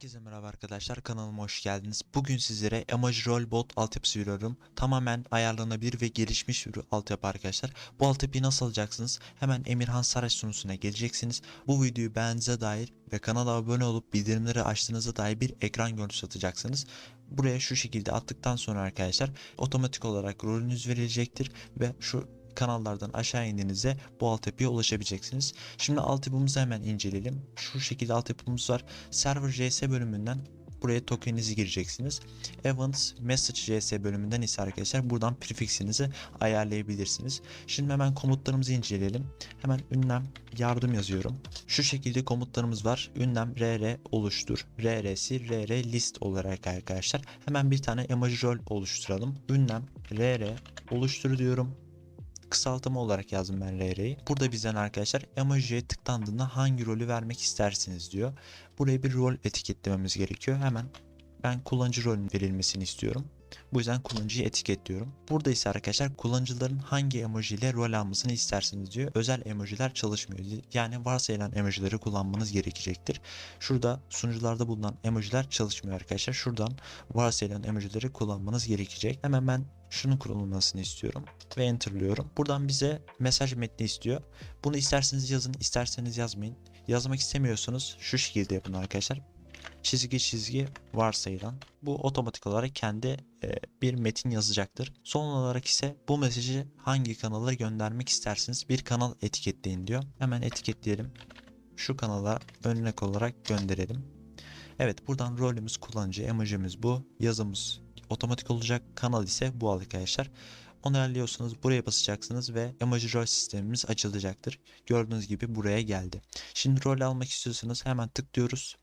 Herkese merhaba arkadaşlar kanalıma hoş geldiniz. Bugün sizlere Emoji Roll Bot altyapısı veriyorum. Tamamen ayarlanabilir ve gelişmiş bir altyapı arkadaşlar. Bu altyapıyı nasıl alacaksınız? Hemen Emirhan Saraç sunusuna geleceksiniz. Bu videoyu beğendiğinize dair ve kanala abone olup bildirimleri açtığınıza dair bir ekran görüntüsü atacaksınız. Buraya şu şekilde attıktan sonra arkadaşlar otomatik olarak rolünüz verilecektir ve şu kanallardan aşağı indiğinizde bu altyapıya ulaşabileceksiniz. Şimdi altyapımızı hemen inceleyelim. Şu şekilde altyapımız var. Server JS bölümünden buraya tokeninizi gireceksiniz. Events Message JS bölümünden ise arkadaşlar buradan prefixinizi ayarlayabilirsiniz. Şimdi hemen komutlarımızı inceleyelim. Hemen ünlem yardım yazıyorum. Şu şekilde komutlarımız var. Ünlem rr oluştur. rr'si rr list olarak arkadaşlar. Hemen bir tane emoji rol oluşturalım. Ünlem rr oluştur diyorum kısaltma olarak yazdım ben RR'yi. Burada bizden arkadaşlar emojiye tıklandığında hangi rolü vermek istersiniz diyor. Buraya bir rol etiketlememiz gerekiyor. Hemen ben kullanıcı rolün verilmesini istiyorum. Bu yüzden kullanıcıyı etiketliyorum. Burada ise arkadaşlar kullanıcıların hangi emoji ile rol almasını istersiniz diyor. Özel emojiler çalışmıyor. Yani varsayılan emojileri kullanmanız gerekecektir. Şurada sunucularda bulunan emojiler çalışmıyor arkadaşlar. Şuradan varsayılan emojileri kullanmanız gerekecek. Hemen ben şunun kurulmasını istiyorum ve enterlıyorum. Buradan bize mesaj metni istiyor. Bunu isterseniz yazın, isterseniz yazmayın. Yazmak istemiyorsanız şu şekilde yapın arkadaşlar çizgi çizgi varsayılan bu otomatik olarak kendi e, bir metin yazacaktır. Son olarak ise bu mesajı hangi kanala göndermek isterseniz bir kanal etiketleyin diyor. Hemen etiketleyelim. Şu kanala örnek olarak gönderelim. Evet buradan rolümüz kullanıcı emojimiz bu. Yazımız otomatik olacak. Kanal ise bu arkadaşlar. Onu ayarlıyorsunuz. Buraya basacaksınız ve emoji rol sistemimiz açılacaktır. Gördüğünüz gibi buraya geldi. Şimdi rol almak istiyorsanız hemen tıklıyoruz.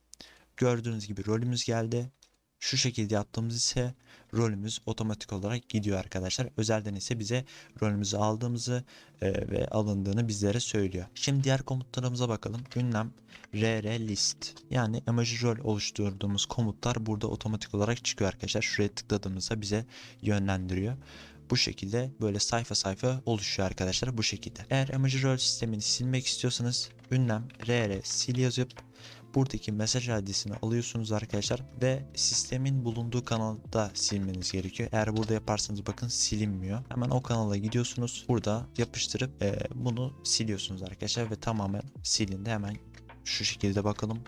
Gördüğünüz gibi rolümüz geldi. Şu şekilde yaptığımız ise rolümüz otomatik olarak gidiyor arkadaşlar. Özelden ise bize rolümüzü aldığımızı e, ve alındığını bizlere söylüyor. Şimdi diğer komutlarımıza bakalım. Ünlem rr list yani emoji rol oluşturduğumuz komutlar burada otomatik olarak çıkıyor arkadaşlar. Şuraya tıkladığımızda bize yönlendiriyor. Bu şekilde böyle sayfa sayfa oluşuyor arkadaşlar bu şekilde. Eğer emoji rol sistemini silmek istiyorsanız ünlem rr sil yazıp buradaki mesaj adresini alıyorsunuz arkadaşlar ve sistemin bulunduğu kanalda silmeniz gerekiyor. Eğer burada yaparsanız bakın silinmiyor. Hemen o kanala gidiyorsunuz. Burada yapıştırıp e, bunu siliyorsunuz arkadaşlar ve tamamen silindi. Hemen şu şekilde bakalım.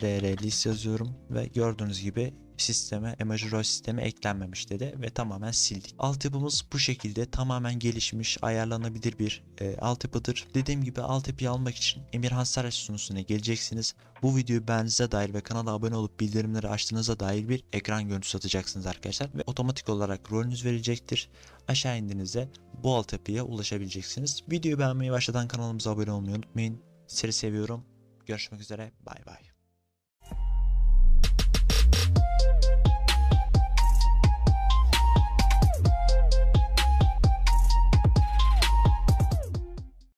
RR list yazıyorum ve gördüğünüz gibi sisteme emoji rol sistemi eklenmemiş dedi ve tamamen sildik. Altyapımız bu şekilde tamamen gelişmiş, ayarlanabilir bir e, altyapıdır. Dediğim gibi altyapıyı almak için Emirhan Saraç sunusuna geleceksiniz. Bu videoyu beğendiğinize dair ve kanala abone olup bildirimleri açtığınıza dair bir ekran görüntüsü atacaksınız arkadaşlar ve otomatik olarak rolünüz verilecektir. Aşağı indiğinizde bu altyapıya ulaşabileceksiniz. Videoyu beğenmeyi başladan kanalımıza abone olmayı unutmayın. Sizi seviyorum. Görüşmek üzere. Bay bay.